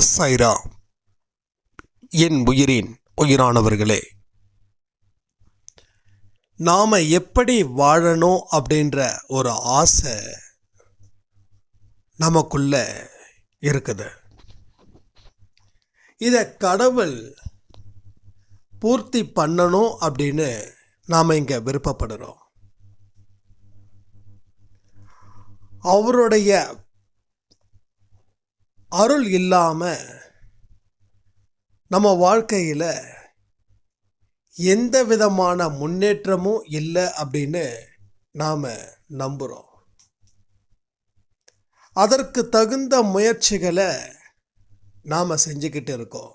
சைரா. என் உயிரின் உயிரானவர்களே நாம் எப்படி வாழணும் அப்படின்ற ஒரு ஆசை நமக்குள்ள இருக்குது. இதை கடவுள் பூர்த்தி பண்ணணும் அப்படின்னு நாம் இங்கே விருப்பப்படுறோம். அவருடைய அருள் இல்லாமல் நம்ம வாழ்க்கையில் எந்த விதமான முன்னேற்றமும் இல்லை அப்படின்னு நாம் நம்புகிறோம் அதற்கு தகுந்த முயற்சிகளை நாம் செஞ்சுக்கிட்டு இருக்கோம்.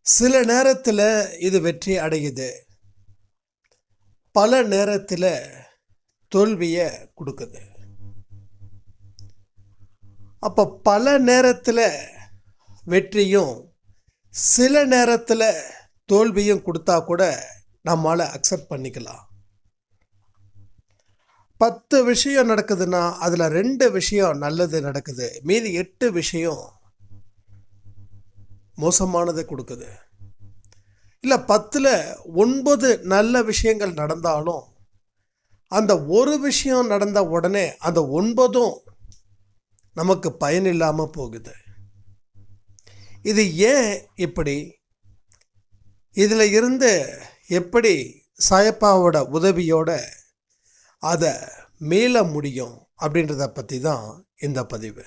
சில நேரத்தில் இது வெற்றி அடையுது. பல நேரத்தில் தோல்வியை கொடுக்குது. அப்போ பல நேரத்தில் வெற்றியும் சில நேரத்தில் தோல்வியும் கொடுத்தா கூட நம்மளால் அக்செப்ட் பண்ணிக்கலாம். பத்து விஷயம் நடக்குதுன்னா அதில் ரெண்டு விஷயம் நல்லது நடக்குது. மீதி எட்டு விஷயம் மோசமானது கொடுக்குது. இல்லை பத்தில் ஒன்பது நல்ல விஷயங்கள் நடந்தாலும் அந்த ஒரு விஷயம் நடந்த உடனே அந்த ஒன்பதும் நமக்கு பயன் இல்லாமல் போகுது. இது ஏன் இப்படி? இதில் இருந்து எப்படி சாயப்பாவோட உதவியோட அதை மீள முடியும் அப்படின்றத பற்றி தான் இந்த பதிவு.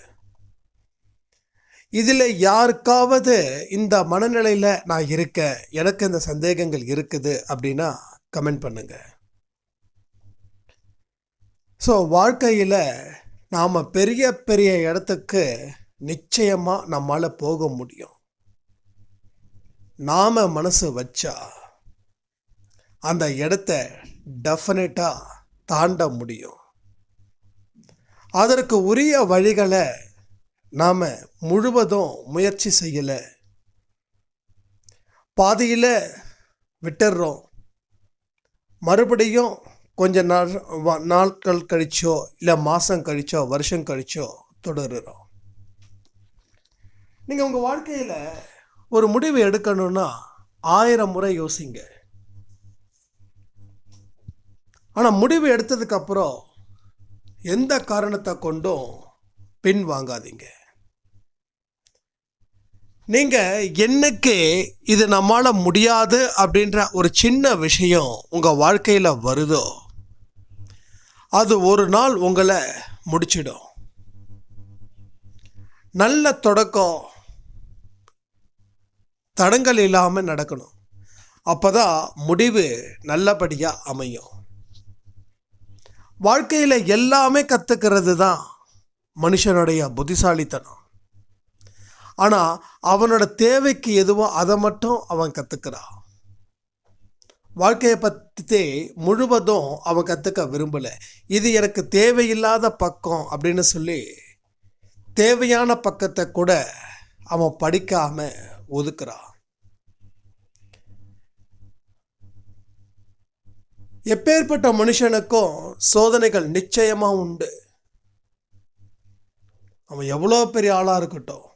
இதில் யாருக்காவது இந்த மனநிலையில் நான் இருக்கேன் எனக்கு இந்த சந்தேகங்கள் இருக்குது அப்படின்னா கமெண்ட் பண்ணுங்கள் ஸோ வாழ்க்கையில் நாம் பெரிய பெரிய இடத்துக்கு நிச்சயமாக நம்மால் போக முடியும். நாம் மனசு வச்சா அந்த இடத்த டெஃபினட்டாக தாண்ட முடியும். அதற்கு உரிய வழிகளை நாம் முழுவதும் முயற்சி செய்யலை. பாதியில் விட்டுடுறோம் மறுபடியும் கொஞ்ச நாள் நாட்கள் கழிச்சோ இல்லை மாதம் கழிச்சோ வருஷம் கழிச்சோ தொடருறோம். நீங்கள் உங்கள் வாழ்க்கையில் ஒரு முடிவு எடுக்கணும்னா ஆயிரம் முறை யோசிங்க. ஆனால் முடிவு எடுத்ததுக்கப்புறம் எந்த காரணத்தை கொண்டும் பின் வாங்காதீங்க நீங்கள் என்னைக்கு இது நம்மளால் முடியாது அப்படின்ற ஒரு சின்ன விஷயம் உங்கள் வாழ்க்கையில் வருதோ அது ஒரு நாள் உங்களை முடிச்சிடும். நல்ல தொடக்கம் தடங்கள் இல்லாமல் நடக்கணும். அப்போ தான் முடிவு நல்லபடியாக அமையும். வாழ்க்கையில் எல்லாமே கற்றுக்கிறது தான் மனுஷனுடைய புத்திசாலித்தனம். ஆனால் அவனோட தேவைக்கு எதுவோ அதை மட்டும் அவன் கற்றுக்கிறான் வாழ்க்கையை பற்றி முழுவதும் அவன் கற்றுக்க விரும்பலை. இது எனக்கு தேவையில்லாத பக்கம் அப்படின்னு சொல்லி தேவையான பக்கத்தை கூட அவன் படிக்காம ஒதுக்குறான். எப்பேற்பட்ட மனுஷனுக்கும் சோதனைகள் நிச்சயமாக உண்டு. அவன் எவ்வளோ பெரிய ஆளாக இருக்கட்டும்.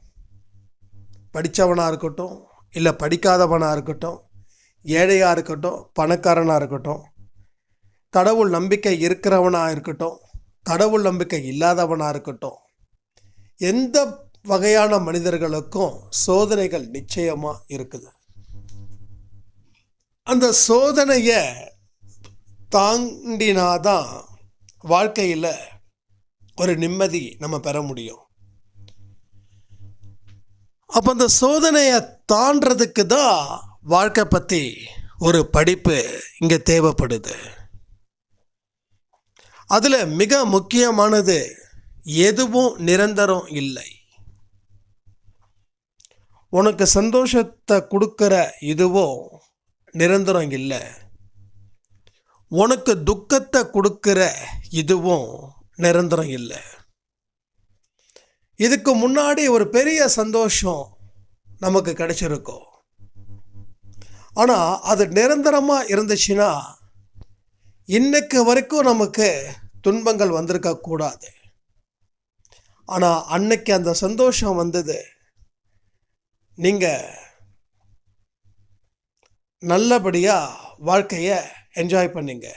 படித்தவனாக இருக்கட்டும் இல்லை படிக்காதவனாக இருக்கட்டும் ஏழையாக இருக்கட்டும் பணக்காரனாக இருக்கட்டும் கடவுள் நம்பிக்கை இருக்கிறவனாக இருக்கட்டும் கடவுள் நம்பிக்கை இல்லாதவனாக இருக்கட்டும் எந்த வகையான மனிதர்களுக்கும் சோதனைகள் நிச்சயமாக இருக்குது. அந்த சோதனையை தாண்டினாதான் வாழ்க்கையில் ஒரு நிம்மதி நம்ம பெற முடியும். அப்போ அந்த சோதனையை தாண்டதுக்கு தான் வாழ்க்கை பற்றி ஒரு படிப்பு இங்கே தேவைப்படுது. அதில் மிக முக்கியமானது எதுவும் நிரந்தரம் இல்லை. உனக்கு சந்தோஷத்தை கொடுக்குற இதுவும் நிரந்தரம் இல்லை. உனக்கு துக்கத்தை கொடுக்குற இதுவும் நிரந்தரம் இல்லை. இதுக்கு முன்னாடி ஒரு பெரிய சந்தோஷம் நமக்கு கிடைச்சிருக்கோம். ஆனால் அது நிரந்தரமாக இருந்துச்சுன்னா இன்னைக்கு வரைக்கும் நமக்கு துன்பங்கள் வந்திருக்க கூடாது. ஆனால் அன்னைக்கு அந்த சந்தோஷம் வந்தது. நீங்கள் நல்லபடியாக வாழ்க்கையை என்ஜாய் பண்ணீங்க.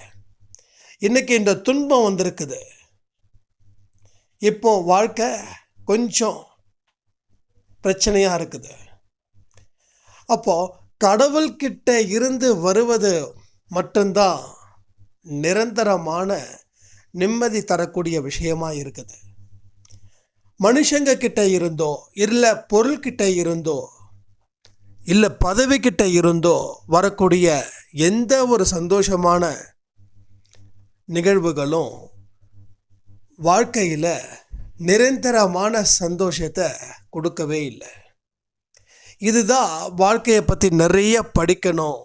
இன்னைக்கு இந்த துன்பம் வந்திருக்குது. இப்போ வாழ்க்கை கொஞ்சம் பிரச்சனையாக இருக்குது. அப்போது கடவுள்கிட்ட இருந்து வருவது மட்டும்தான் நிரந்தரமான நிம்மதி தரக்கூடிய விஷயமா இருக்குது. மனுஷங்க கிட்ட இருந்தோ இல்லை பொருள்கிட்ட இருந்தோ இல்லை பதவி கிட்ட இருந்தோ வரக்கூடிய எந்த ஒரு சந்தோஷமான நிகழ்வுகளும் வாழ்க்கையில் நிரந்தரமான சந்தோஷத்தை கொடுக்கவே இல்லை. இதுதான் வாழ்க்கையை பற்றி நிறைய படிக்கணும்.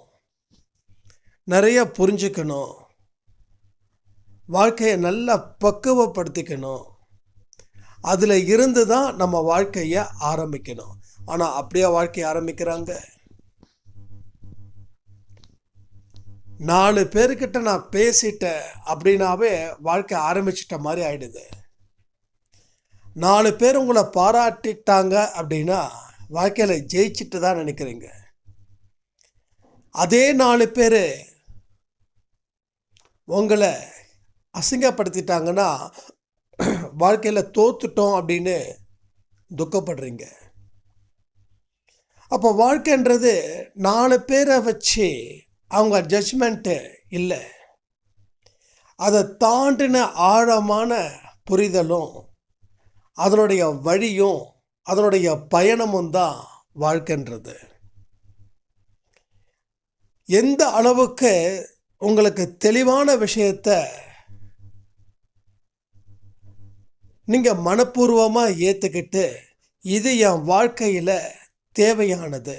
நிறைய புரிஞ்சுக்கணும். வாழ்க்கையை நல்லா பக்குவப்படுத்திக்கணும். அதில் இருந்து தான் நம்ம வாழ்க்கையை ஆரம்பிக்கணும். ஆனால் அப்படியே வாழ்க்கையை ஆரம்பிக்கிறாங்க? நாலு பேர்கிட்ட நான் பேசிட்டேன் அப்படின்னாவே வாழ்க்கை ஆரம்பிச்சிட்ட மாதிரி ஆயிடுது. நாலு பேர் உங்களை பாராட்டிட்டாங்க அப்படின்னா வாழ்க்கையில் ஜெயிச்சுட்டு தான் நினைக்கிறீங்க. அதே நாலு பேர் உங்களை அசிங்கப்படுத்திட்டாங்கன்னா வாழ்க்கையில் தோத்துட்டோம் அப்படின்னு துக்கப்படுறீங்க. அப்போ வாழ்க்கைன்றது நாலு பேரை வச்சு அவங்க ஜட்ஜ்மெண்ட்டு இல்லை. அதை தாண்டின ஆழமான புரிதலும் அதனுடைய வழியும் அதனுடைய பயணமும் தான் வாழ்க்கைன்றது. எந்த அளவுக்கு உங்களுக்கு தெளிவான விஷயத்த நீங்கள் மனப்பூர்வமாக ஏற்றுக்கிட்டு இது என் வாழ்க்கையில் தேவையானது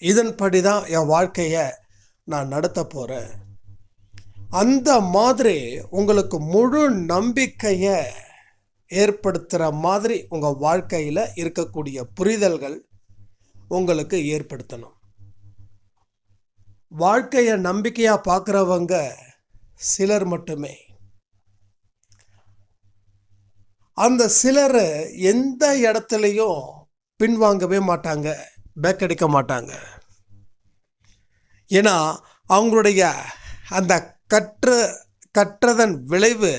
இதன்படி தான் என் வாழ்க்கையை நான் நடத்த போகிறேன் அந்த மாதிரி உங்களுக்கு முழு நம்பிக்கையை ஏற்படுத்துகிற மாதிரி உங்கள் வாழ்க்கையில் இருக்கக்கூடிய புரிதல்கள் உங்களுக்கு ஏற்படுத்தணும். வாழ்க்கையை நம்பிக்கையாக பார்க்குறவங்க சிலர் மட்டுமே. அந்த சிலர் எந்த இடத்துலையும் பின்வாங்கவே மாட்டாங்க பேக் அடிக்க மாட்டாங்க. ஏன்னா அவங்களுடைய அந்த கற்று கற்றதன் விளைவு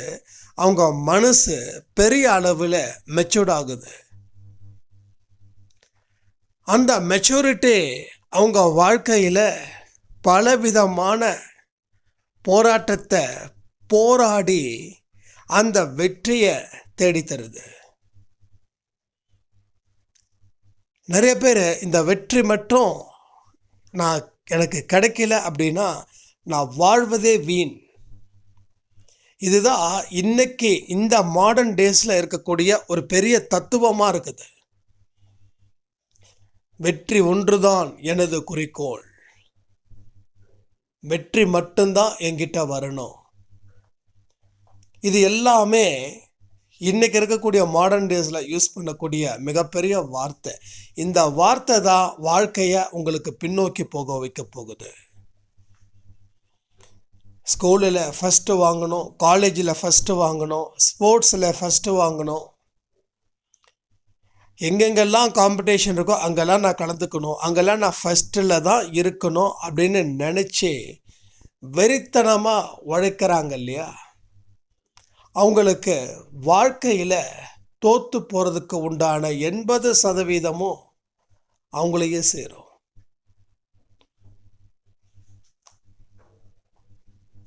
அவங்க மனசு பெரிய அளவில் மெச்சூர்ட் ஆகுது. அந்த மெச்சூரிட்டி அவங்க வாழ்க்கையில் பலவிதமான போராட்டத்தை போராடி அந்த வெற்றியை தேடித்தருது. நிறைய பேர் இந்த வெற்றி மட்டும் நான் எனக்கு கிடைக்கல அப்படின்னா நான் வாழ்வதே வீண். இதுதான் இன்னைக்கு இந்த மாடர்ன் டேஸில் இருக்கக்கூடிய ஒரு பெரிய தத்துவமாக இருக்குது. வெற்றி ஒன்றுதான் எனது குறிக்கோள். வெற்றி மட்டும்தான் என்கிட்ட வரணும். இது எல்லாமே இன்னைக்கு இருக்கக்கூடிய மாடர்ன் டேஸில் யூஸ் பண்ணக்கூடிய மிகப்பெரிய வார்த்தை. இந்த வார்த்தை தான் வாழ்க்கையை உங்களுக்கு பின்னோக்கி போக வைக்க போகுது. ஸ்கூலில் ஃபஸ்ட்டு வாங்கணும் காலேஜில் ஃபஸ்ட்டு வாங்கணும் ஸ்போர்ட்ஸில் ஃபஸ்ட்டு வாங்கணும். எங்கெங்கெல்லாம் காம்படிஷன் இருக்கோ அங்கெல்லாம் நான் கலந்துக்கணும். அங்கெல்லாம் நான் ஃபஸ்ட்டில் தான் இருக்கணும் அப்படின்னு நினச்சி வெறித்தனமாக உழைக்கிறாங்க இல்லையா? அவங்களுக்கு வாழ்க்கையில் தோற்று போகிறதுக்கு உண்டான எண்பது சதவீதமும் அவங்களையே சேரும்.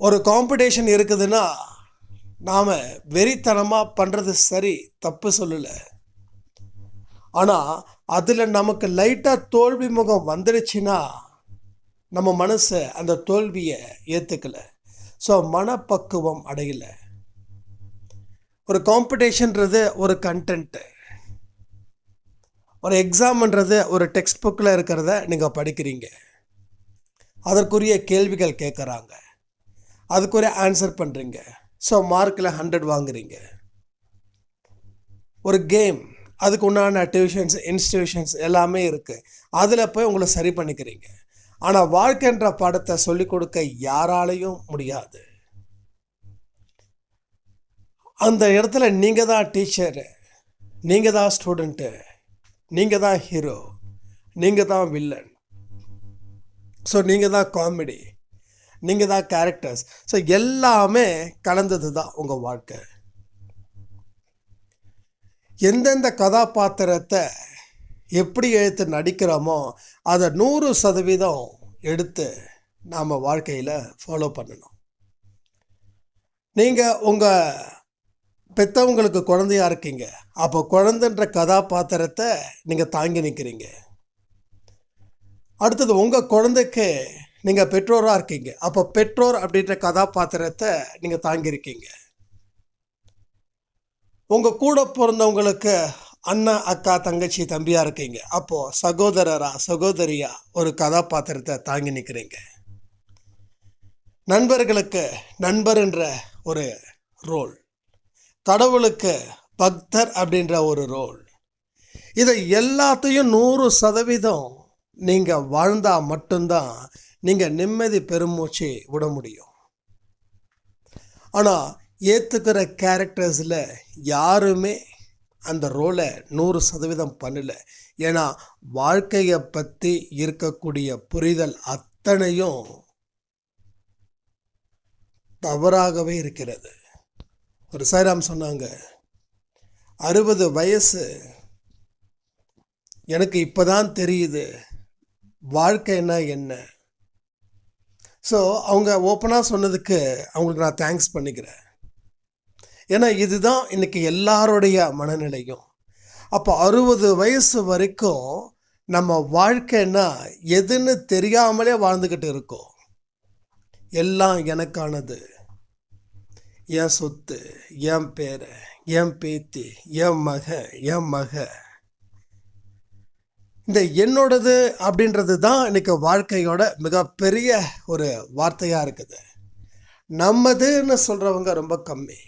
ஒரு காம்படிஷன் இருக்குதுன்னா நாம் வெறித்தனமாக பண்ணுறது சரி தப்பு சொல்லலை. ஆனால் அதில் நமக்கு லைட்டாக தோல்வி முகம் வந்துடுச்சுன்னா நம்ம மனசை அந்த தோல்வியை ஏற்றுக்கலை ஸோ மனப்பக்குவம் அடையலை. ஒரு காம்படிஷன்றது ஒரு கண்டென்ட்டு ஒரு எக்ஸாம்ன்றது ஒரு டெக்ஸ்ட் புக்கில் இருக்கிறத நீங்கள் படிக்கிறீங்க. அதற்குரிய கேள்விகள் கேட்குறாங்க அதுக்கு ஒரு ஆன்சர் பண்ணுறீங்க ஸோ மார்க்கில் ஹண்ட்ரட் வாங்குறீங்க. ஒரு கேம் அதுக்கு உண்டான டியூஷன்ஸ் இன்ஸ்டியூஷன்ஸ் எல்லாமே இருக்குது அதில் போய் உங்களை சரி பண்ணிக்கிறீங்க. ஆனால் வாழ்க்கைன்ற பாடத்தை சொல்லிக் கொடுக்க யாராலையும் முடியாது. அந்த இடத்துல நீங்கள் தான் டீச்சரு நீங்கள் தான் ஸ்டூடெண்ட்டு நீங்கள் தான் ஹீரோ நீங்கள் தான் வில்லன் ஸோ நீங்கள் தான் காமெடி நீங்கள் தான் கேரக்டர்ஸ் ஸோ எல்லாமே கலந்தது தான் உங்கள் வாழ்க்கை. எந்தெந்த கதாபாத்திரத்தை எப்படி எடுத்து நடிக்கிறோமோ அதை நூறு சதவீதம் எடுத்து நாம் வாழ்க்கையில் ஃபாலோ பண்ணணும். நீங்கள் உங்கள் பெற்றவங்களுக்கு குழந்தையா இருக்கீங்க. அப்போ குழந்தைன்ற கதாபாத்திரத்தை நீங்கள் தாங்கி நிற்கிறீங்க அடுத்தது உங்கள் குழந்தைக்கு நீங்கள் பெற்றோராக இருக்கீங்க. அப்போ பெற்றோர் அப்படின்ற கதாபாத்திரத்தை நீங்கள் தாங்கியிருக்கீங்க. உங்கள் கூட பிறந்தவங்களுக்கு அண்ணா அக்கா தங்கச்சி தம்பியாக இருக்கீங்க. அப்போது சகோதரரா சகோதரியா ஒரு கதாபாத்திரத்தை தாங்கி நிற்கிறீங்க நண்பர்களுக்கு நண்பர்ன்ற ஒரு ரோல் கடவுளுக்கு பக்தர் அப்படின்ற ஒரு ரோல் இதை எல்லாத்தையும் நூறு சதவீதம் நீங்கள் வாழ்ந்தால் மட்டும்தான் நீங்கள் நிம்மதி பெருமூச்சு விட முடியும். ஆனால் ஏற்றுக்கிற கேரக்டர்ஸில் யாருமே அந்த ரோலை நூறு சதவீதம் பண்ணல. ஏன்னா வாழ்க்கையை பற்றி இருக்கக்கூடிய புரிதல் அத்தனையும் தவறாகவே இருக்கிறது. ஒரு சாய்ராம் சொன்னாங்க அறுபது வயசு எனக்கு இப்போதான் தெரியுது. வாழ்க்கைன்னா என்ன? ஸோ அவங்க ஓப்பனாக சொன்னதுக்கு அவங்களுக்கு நான் தேங்க்ஸ் பண்ணிக்கிறேன். ஏன்னா இதுதான் இன்றைக்கி எல்லாருடைய மனநிலையும். அப்போ அறுபது வயசு வரைக்கும் நம்ம வாழ்க்கைன்னா எதுன்னு தெரியாமலே வாழ்ந்துக்கிட்டு இருக்கோம். எல்லாம் எனக்கானது. என் சொத்து என் பேரை என் பேத்தி என் மக என் மக. இந்த என்னோடது அப்படின்றது தான் இன்னைக்கு வாழ்க்கையோட மிகப்பெரிய ஒரு வார்த்தையாக இருக்குது. நம்மதுன்னு சொல்கிறவங்க ரொம்ப கம்மி.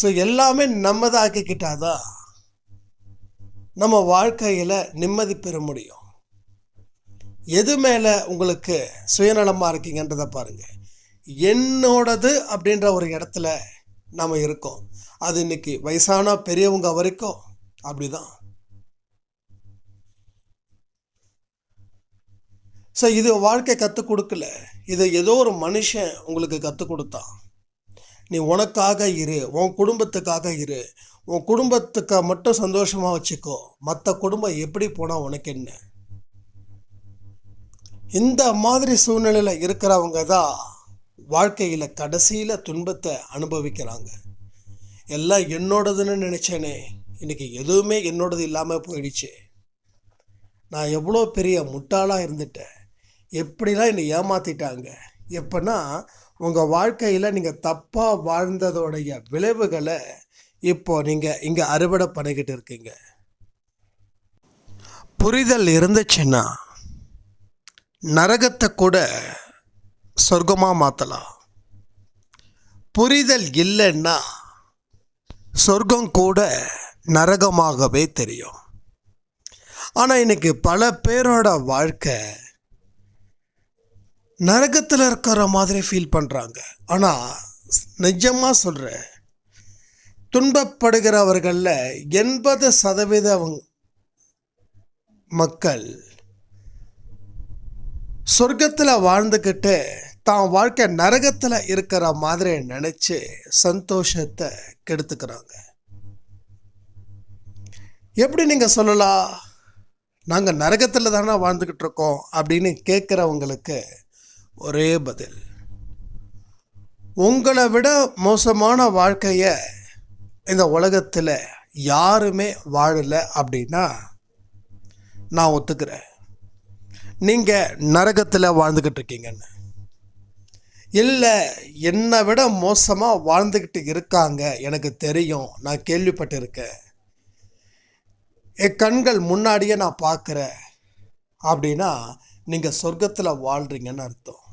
ஸோ எல்லாமே நம்மதாக்கிக்கிட்டால் தான் நம்ம வாழ்க்கையில் நிம்மதி பெற முடியும். எது மேலே உங்களுக்கு சுயநலமாக இருக்கீங்கன்றதை பாருங்கள் என்னோடது அப்படின்ற ஒரு இடத்துல நம்ம இருக்கோம். அது இன்னைக்கு வயசான பெரியவங்க வரைக்கும் அப்படிதான். ஸோ இது வாழ்க்கை கற்றுக் கொடுக்கல. இதை ஏதோ ஒரு மனுஷன் உங்களுக்கு கற்றுக் கொடுத்தான். நீ உனக்காக இரு உன் குடும்பத்துக்காக இரு. உன் குடும்பத்துக்கு மட்டும் சந்தோஷமாக வச்சுக்கோ. மற்ற குடும்பம் எப்படி போனால் உனக்கு என்ன? இந்த மாதிரி சூழ்நிலையில் இருக்கிறவங்க தான் வாழ்க்கையில் கடைசியில் துன்பத்தை அனுபவிக்கிறாங்க. எல்லாம் என்னோடதுன்னு நினச்சேனே. இன்றைக்கி எதுவுமே என்னோடது இல்லாமல் போயிடுச்சு. நான் எவ்வளோ பெரிய முட்டாளாக இருந்துட்டேன். எப்படிலாம் என்னை ஏமாற்றிட்டாங்க எப்படின்னா உங்கள் வாழ்க்கையில் நீங்கள் தப்பாக வாழ்ந்ததோடைய விளைவுகளை இப்போ நீங்கள் இங்கே அறுவடை பண்ணிக்கிட்டு இருக்கீங்க. புரிதல் இருந்துச்சுன்னா நரகத்தை கூட சொர்க்கமாக மாற்றலாம் புரிதல் இல்லைன்னா சொர்க்கம் கூட நரகமாகவே தெரியும். ஆனால் இன்றைக்கி பல பேரோட வாழ்க்கை நரகத்தில் இருக்கிற மாதிரி ஃபீல் பண்ணுறாங்க ஆனால் நிஜமாக சொல்கிறேன் துன்பப்படுகிறவர்களில் எண்பது சதவீத மக்கள் சொர்க்கத்தில் வாழ்ந்துக்கிட்டு தான் வாழ்க்கை நரகத்தில் இருக்கிற மாதிரி நினச்சி சந்தோஷத்தை கெடுத்துக்கிறாங்க. எப்படி நீங்கள் சொல்லலாம் நாங்கள் நரகத்தில் தானே வாழ்ந்துக்கிட்டு இருக்கோம் அப்படின்னு கேட்குறவங்களுக்கு ஒரே பதில். உங்களை விட மோசமான வாழ்க்கையை இந்த உலகத்தில் யாருமே வாழலை அப்படின்னா நான் ஒத்துக்கிறேன். நீங்கள் நரகத்தில் வாழ்ந்துக்கிட்டு இருக்கீங்கன்னு. இல்லை என்னை விட மோசமாக வாழ்ந்துக்கிட்டு இருக்காங்க எனக்கு தெரியும். நான் கேள்விப்பட்டிருக்கேன். என் கண்கள் முன்னாடியே நான் பார்க்குறேன். அப்படின்னா நீங்கள் சொர்க்கத்தில் வாழ்கிறீங்கன்னு அர்த்தம்.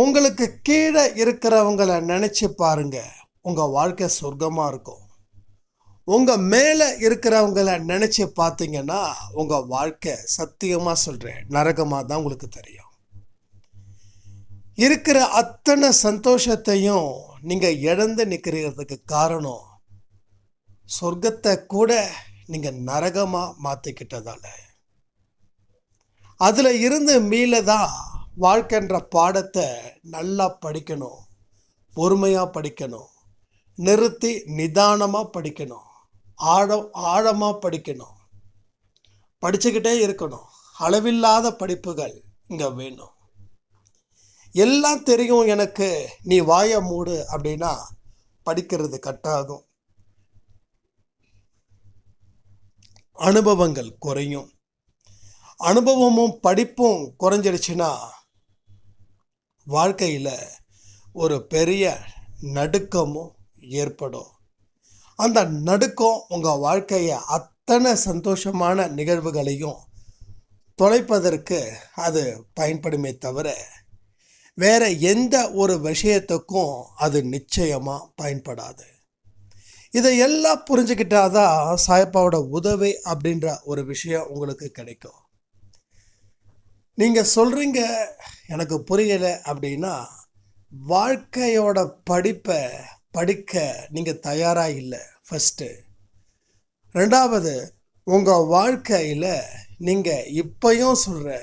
உங்களுக்கு கீழே இருக்கிறவங்கள நினச்சி பாருங்க. உங்கள் வாழ்க்கை சொர்க்கமாக இருக்கும். உங்கள் மேலே இருக்கிறவங்கள நினச்சி பார்த்தீங்கன்னா உங்கள் வாழ்க்கை சத்தியமாக சொல்கிறேன் நரகமாக தான் உங்களுக்கு தெரியும். இருக்கிற அத்தனை சந்தோஷத்தையும் நீங்கள் இழந்து நிற்கிறதுக்கு காரணம் சொர்க்கத்தை கூட நீங்கள் நரகமாக மாற்றிக்கிட்டதால அதில் இருந்து மீள தான் வாழ்க்கைன்ற பாடத்தை நல்லா படிக்கணும் பொறுமையாக படிக்கணும் நிறுத்தி நிதானமாக படிக்கணும் ஆழம் ஆழமாக படிக்கணும். படிச்சுக்கிட்டே இருக்கணும். அளவில்லாத படிப்புகள் இங்கே வேணும். எல்லாம் தெரியும் எனக்கு. நீ வாய மூடு அப்படின்னா படிக்கிறது கட்டாகும். அனுபவங்கள் குறையும். அனுபவமும் படிப்பும் குறைஞ்சிடுச்சுன்னா வாழ்க்கையில் ஒரு பெரிய நடுக்கமும் ஏற்படும். அந்த நடுக்கம் உங்கள் வாழ்க்கையை அத்தனை சந்தோஷமான நிகழ்வுகளையும் தொலைப்பதற்கு அது பயன்படுமே தவிர வேற எந்த ஒரு விஷயத்துக்கும் அது நிச்சயமாக பயன்படாது. இதை எல்லாம் புரிஞ்சுக்கிட்டாதான் சாயப்பாவோட உதவி அப்படின்ற ஒரு விஷயம் உங்களுக்கு கிடைக்கும். நீங்கள் சொல்கிறீங்க எனக்கு புரியலை அப்படின்னா வாழ்க்கையோட படிப்பை படிக்க நீங்கள் தயாராக இல்லை ஃபஸ்ட்டு ரெண்டாவது உங்கள் வாழ்க்கையில் நீங்கள் இப்பையும் சொல்கிற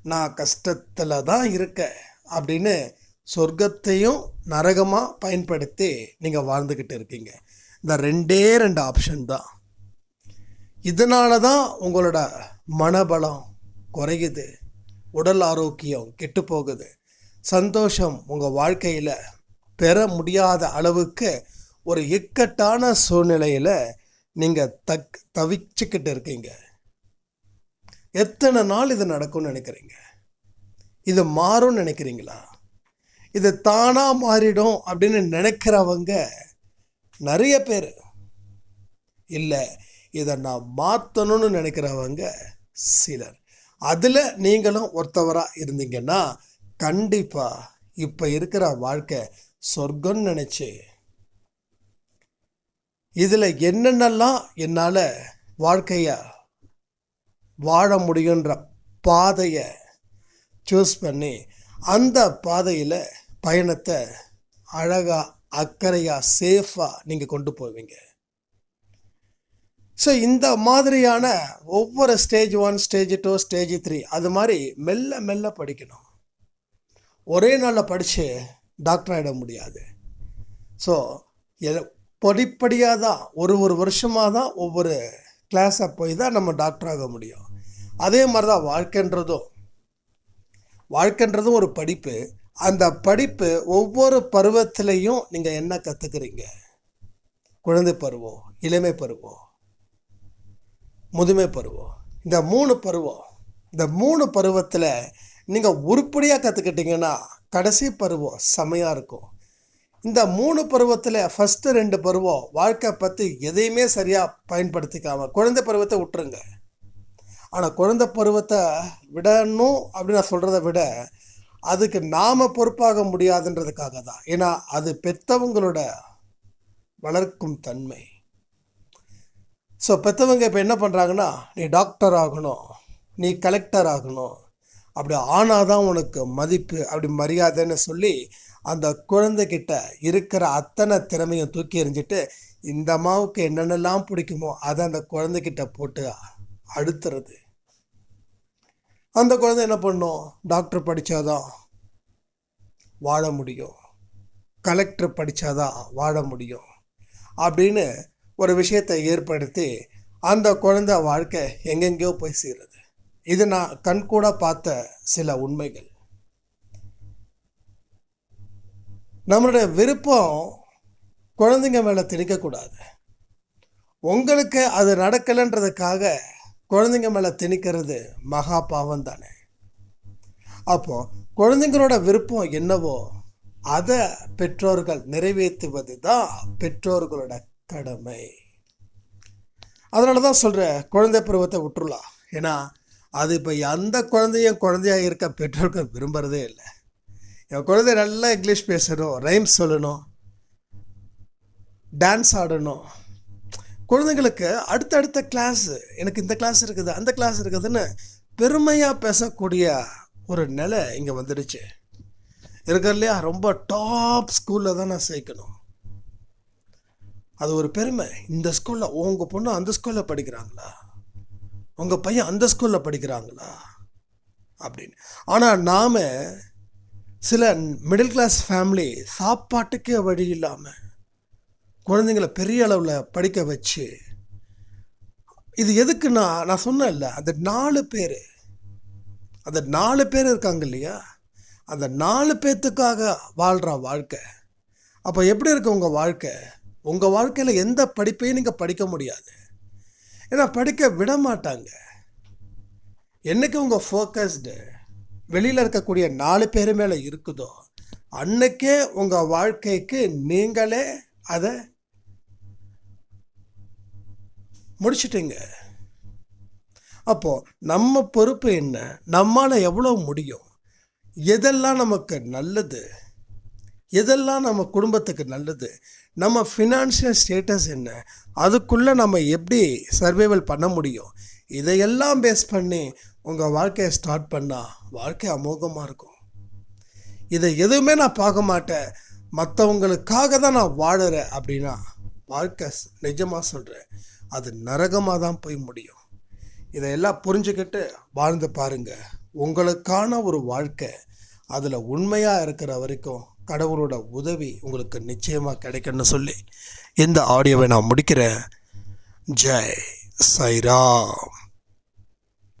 நான் கஷ்டத்தில் தான் இருக்கேன் அப்படின்னு சொர்க்கத்தையும் நரகமாக பயன்படுத்தி நீங்கள் வாழ்ந்துக்கிட்டு இருக்கீங்க. இந்த ரெண்டே ரெண்டு ஆப்ஷன் தான். இதனால தான் உங்களோட மனபலம் குறையுது. உடல் ஆரோக்கியம் கெட்டு போகுது சந்தோஷம் உங்கள் வாழ்க்கையில் பெற முடியாத அளவுக்கு ஒரு இக்கட்டான சூழ்நிலையில் நீங்கள் தக் தவிச்சுக்கிட்டு இருக்கீங்க. எத்தனை நாள் இது நடக்கும்னு நினைக்கிறீங்க? இது மாறும்னு நினைக்கிறீங்களா? இது தானாக மாறிடும் அப்படின்னு நினைக்கிறவங்க நிறைய பேர். இல்லை இதை நான் மாற்றணும்னு நினைக்கிறவங்க சிலர். அதில் நீங்களும் ஒருத்தவராக இருந்தீங்கன்னா கண்டிப்பாக இப்போ இருக்கிற வாழ்க்கை சொர்க்கம்னு நினச்சி இதில் என்னென்னலாம் என்னால் வாழ்க்கையை வாழ முடியுன்ற பாதையை சூஸ் பண்ணி அந்த பாதையில் பயணத்தை அழகாக அக்கறையாக சேஃபாக நீங்கள் கொண்டு போவீங்க. ஸோ இந்த மாதிரியான ஒவ்வொரு stage one stage two stage three அது மாதிரி மெல்ல மெல்ல படிக்கணும். ஒரே நாளில் படித்து டாக்டர் ஆகிட முடியாது. ஸோ படிப்படியாக தான் ஒரு ஒரு வருஷமாக தான் ஒவ்வொரு கிளாஸை போய் தான் நம்ம டாக்டர் ஆக முடியும். அதே மாதிரி தான் வாழ்க்கைன்றதும் வாழ்க்கைன்றதும் ஒரு படிப்பு. அந்த படிப்பு ஒவ்வொரு பருவத்திலையும் நீங்கள் என்ன கற்றுக்குறீங்க குழந்தை பருவம் இளமை பருவம் முதுமை பருவம். இந்த மூணு பருவம் இந்த மூணு பருவத்தில் நீங்கள் உருப்படியாக கற்றுக்கிட்டிங்கன்னா கடைசி பருவம் செமையாக இருக்கும். இந்த மூணு பருவத்தில் ஃபஸ்ட்டு ரெண்டு பருவம் வாழ்க்கை பற்றி எதையுமே சரியாக பயன்படுத்திக்காம குழந்தை பருவத்தை விட்டுருங்க. ஆனால் குழந்தை பருவத்தை விடணும் அப்படின்னு நான் சொல்கிறத விட அதுக்கு நாம் பொறுப்பாக முடியாதுன்றதுக்காக தான் ஏன்னா அது பெற்றவங்களோட வளர்க்கும் தன்மை. ஸோ பெற்றவங்க இப்போ என்ன பண்ணுறாங்கன்னா நீ டாக்டர் ஆகணும் நீ கலெக்டர் ஆகணும். அப்படி ஆனால் தான் உனக்கு மதிப்பு அப்படி மரியாதைன்னு சொல்லி அந்த குழந்தைகிட்ட இருக்கிற அத்தனை திறமையும் தூக்கி எறிஞ்சிட்டு இந்த அம்மாவுக்கு என்னென்னலாம் பிடிக்குமோ அதை அந்த குழந்தைகிட்ட போட்டு அழுத்துறது. அந்த குழந்தை என்ன பண்ணும்? டாக்டர் படித்தாதான் வாழ முடியும். கலெக்டர் படித்தாதான் வாழ முடியும். அப்படின்னு ஒரு விஷயத்தை ஏற்படுத்தி அந்த குழந்தை வாழ்க்கை எங்கெங்கேயோ போய் சேருது. இது நான் கண்கூட பார்த்த சில உண்மைகள். நம்மளுடைய விருப்பம் குழந்தைங்க மேலே திணிக்கக்கூடாது உங்களுக்கு அது நடக்கலைன்றதுக்காக குழந்தைங்க மேலே திணிக்கிறது மகா பாவம் தானே. அப்போது குழந்தைங்களோட விருப்பம் என்னவோ அதை பெற்றோர்கள் நிறைவேற்றுவது தான் பெற்றோர்களோட கடமை. அதனால தான் சொல்கிறேன் குழந்தை பருவத்தை விட்டுருலாம் ஏன்னா அது இப்போ எந்த குழந்தையும் குழந்தையாக இருக்க பெற்றோர்கள் விரும்புகிறதே இல்லை. என் குழந்தை நல்லா இங்கிலீஷ் பேசணும் ரைம்ஸ் சொல்லணும் டான்ஸ் ஆடணும். குழந்தைங்களுக்கு அடுத்தடுத்த கிளாஸ் எனக்கு இந்த கிளாஸ் இருக்குது அந்த கிளாஸ் இருக்குதுன்னு பெருமையாக பேசக்கூடிய ஒரு நிலை இங்கே வந்துடுச்சு. இருக்கிறதுலையா ரொம்ப டாப் ஸ்கூலில் தான் நான் சேர்க்கணும். அது ஒரு பெருமை. இந்த ஸ்கூலில் உங்கள் பொண்ணு அந்த ஸ்கூலில் படிக்கிறாங்களா? உங்கள் பையன் அந்த ஸ்கூலில் படிக்கிறாங்களா? அப்படின்னு. ஆனால் நாம் சில மிடில் கிளாஸ் ஃபேமிலி சாப்பாட்டுக்கே வழி இல்லாமல் குழந்தைங்கள பெரிய அளவில் படிக்க வச்சு இது எதுக்குன்னா நான் சொன்னேன்ல அந்த நாலு பேர் அந்த நாலு பேர் இருக்காங்க இல்லையா? அந்த நாலு பேர்த்துக்காக வாழ்கிற வாழ்க்கை. அப்போ எப்படி இருக்கு உங்கள் வாழ்க்கை? உங்கள் வாழ்க்கையில் எந்த படிப்பையும் நீங்கள் படிக்க முடியாது. ஏன்னா படிக்க விட மாட்டாங்க என்னைக்கு உங்கள் ஃபோக்கஸ்டு வெளியில் இருக்கக்கூடிய நாலு பேர் மேலே இருக்குதோ அன்னைக்கே உங்கள் வாழ்க்கைக்கு நீங்களே அதை முடிச்சிட்டீங்க. அப்போது நம்ம பொறுப்பு என்ன? நம்மால் எவ்வளோ முடியும்? எதெல்லாம் நமக்கு நல்லது? எதெல்லாம் நம்ம குடும்பத்துக்கு நல்லது நம்ம ஃபினான்ஷியல் ஸ்டேட்டஸ் என்ன அதுக்குள்ளே நம்ம எப்படி சர்வைவல் பண்ண முடியும் இதையெல்லாம் பேஸ் பண்ணி உங்கள் வாழ்க்கையை ஸ்டார்ட் பண்ணால் வாழ்க்கை அமோகமாக இருக்கும். இதை எதுவுமே நான் பார்க்க மாட்டேன். மற்றவங்களுக்காக தான் நான் வாழறேன் அப்படின்னா வாழ்க்கை நிஜமாக சொல்கிறேன் அது நரகமாக தான் போய் முடியும். இதையெல்லாம் புரிஞ்சுக்கிட்டு வாழ்ந்து பாருங்கள் உங்களுக்கான ஒரு வாழ்க்கை அதில் உண்மையாக இருக்கிற வரைக்கும் கடவுளோட உதவி உங்களுக்கு நிச்சயமாக கிடைக்கும்னு சொல்லி இந்த ஆடியோவை நான் முடிக்கிறேன். ஜெய் சைராம்.